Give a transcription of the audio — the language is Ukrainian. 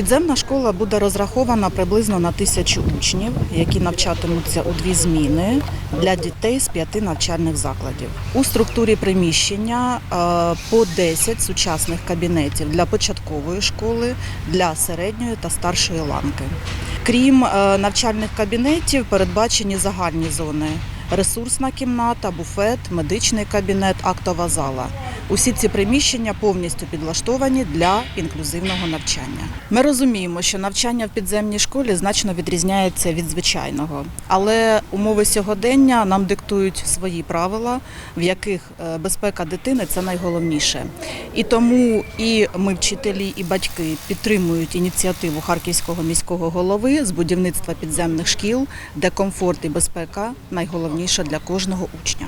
Підземна школа буде розрахована приблизно на тисячу учнів, які навчатимуться у дві зміни для дітей з п'яти навчальних закладів. У структурі приміщення е, по 10 сучасних кабінетів для початкової школи, для середньої та старшої ланки. Крім е, навчальних кабінетів, передбачені загальні зони. Ресурсна кімната, буфет, медичний кабінет, актова зала. Усі ці приміщення повністю підлаштовані для інклюзивного навчання. Ми розуміємо, що навчання в підземній школі значно відрізняється від звичайного, але умови сьогодення нам диктують свої правила, в яких е, безпека дитини це найголовніше. І тому і ми, вчителі, і батьки підтримують ініціативу харківського міського голови з будівництва підземних шкіл, де комфорт і безпека найголовніше для кожного учня.